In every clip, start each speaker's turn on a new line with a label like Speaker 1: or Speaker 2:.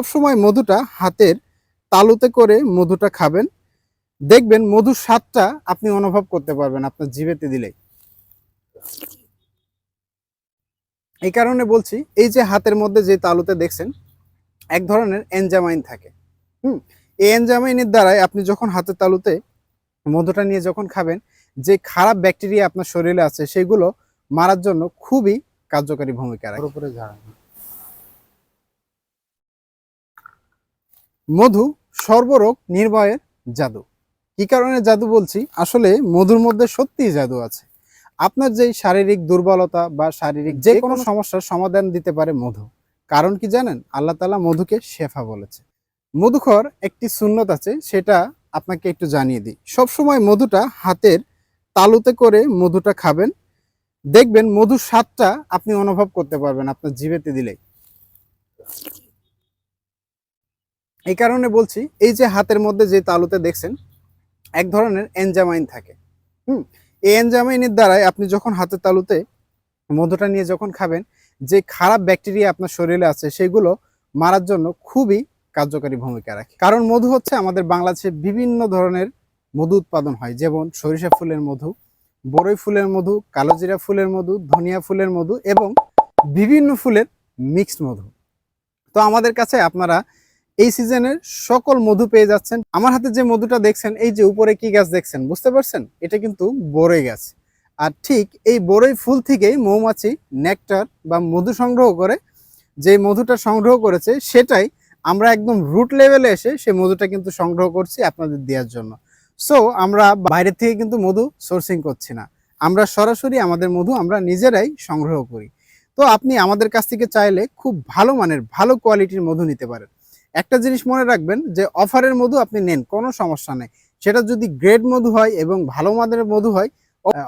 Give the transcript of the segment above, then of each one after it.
Speaker 1: সবসময় মধুটা হাতের তালুতে করে মধুটা খাবেন। দেখবেন মধুর স্বাদটা আপনি অনুভব করতে পারবেন আপনার জিভেতে দিলেই। এই কারণে বলছি, এই যে হাতের মধ্যে যে তালুতে দেখছেন, এক ধরনের এনজামাইন থাকে। হুম, এই এনজামাইনের দ্বারাই আপনি যখন হাতের তালুতে মধুটা নিয়ে যখন খাবেন, যে খারাপ ব্যাকটেরিয়া আপনার শরীরে আছে, সেগুলো মারার জন্য খুবই কার্যকারী ভূমিকা রাখে। মধু সর্বরোগ নির্ভয়ের জাদু। কি কারণে জাদু বলছি? আসলে মধুর মধ্যে সত্যিই জাদু আছে। আপনার যেই শারীরিক দুর্বলতা বা শারীরিক যে কোনো সমস্যার সমাধান দিতে পারে মধু। কারণ কি জানেন? আল্লাহ তালা মধুকে শেফা বলেছে। মধুখর একটি সুন্নত আছে সেটা আপনাকে একটু জানিয়ে দিই। সবসময় মধুটা হাতের তালুতে করে মধুটা খাবেন। দেখবেন মধুর স্বাদটা আপনি অনুভব করতে পারবেন আপনার জিভেতে দিলেই। এই কারণে বলছি, এই যে হাতের মধ্যে যে তালুতে দেখছেন, এক ধরনের এনজামাইন থাকে। হুম? এই এনজামাইনের দ্বারাই আপনি যখন হাতের তালুতে মধুটা নিয়ে যখন খাবেন, যে খারাপ ব্যাকটেরিয়া আপনার শরীরে আছে, সেগুলো মারার জন্য খুবই কার্যকারী ভূমিকা রাখে। কারণ মধু হচ্ছে আমাদের বাংলাদেশে বিভিন্ন ধরনের মধু উৎপাদন হয়, যেমন সরিষা ফুলের মধু বড়ই ফুলের মধু কালোজিরা ফুলের মধু, ধনিয়া ফুলের মধু এবং বিভিন্ন ফুলের মিক্সড মধু। তো আমাদের কাছে আপনারা এই সিজনের সকল মধু পেয়ে যাচ্ছেন। আমার হাতে যে মধুটা দেখছেন, এই যে উপরে কি গাছ দেখছেন, বুঝতে পারছেন? এটা কিন্তু বড়ই গাছ। আর ঠিক এই বড়ই ফুল থেকেই মৌমাছি নেকটার বা মধু সংগ্রহ করে, যে মধুটা সংগ্রহ করেছে, সেটাই আমরা একদম রুট লেভেলে এসে সেই মধুটা কিন্তু সংগ্রহ করছি আপনাদের দেওয়ার জন্য। সো আমরা বাইরে থেকে কিন্তু মধু সোর্সিং করছি না। আমরা সরাসরি আমাদের মধু আমরা নিজেরাই সংগ্রহ করি। তো আপনি আমাদের কাছ থেকে চাইলে খুব ভালো মানের, ভালো কোয়ালিটির মধু নিতে পারেন। একটা জিনিস মনে রাখবেন যে অফারের মধু আপনি নেন, কোনো সমস্যা নেই। সেটা যদি গ্রেড মধু হয় এবং ভালো মানের মধু হয়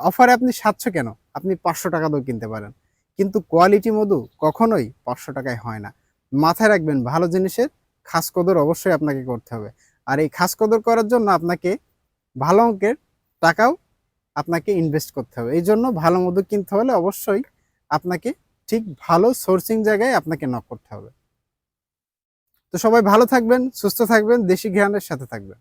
Speaker 1: অফারে আপনি সাতশো কেন? আপনি পাঁচশো টাকা দিয়েও কিনতে পারেন। কিন্তু কোয়ালিটি মধু কখনোই পাঁচশো টাকায় হয় না। মাথায় রাখবেন, ভালো জিনিসের খাস কদর অবশ্যই আপনাকে করতে হবে। আর এই খাস কদর করার জন্য আপনাকে ভালো অঙ্কের টাকাও আপনাকে ইনভেস্ট করতে হবে। এই জন্য ভালো মধু কিনতে হলে অবশ্যই আপনাকে ঠিক ভালো সোর্সিং জায়গায় আপনাকে নক করতে হবে। তো সবাই ভালো থাকবেন সুস্থ থাকবেন দেশি জ্ঞানের সাথে থাকবেন।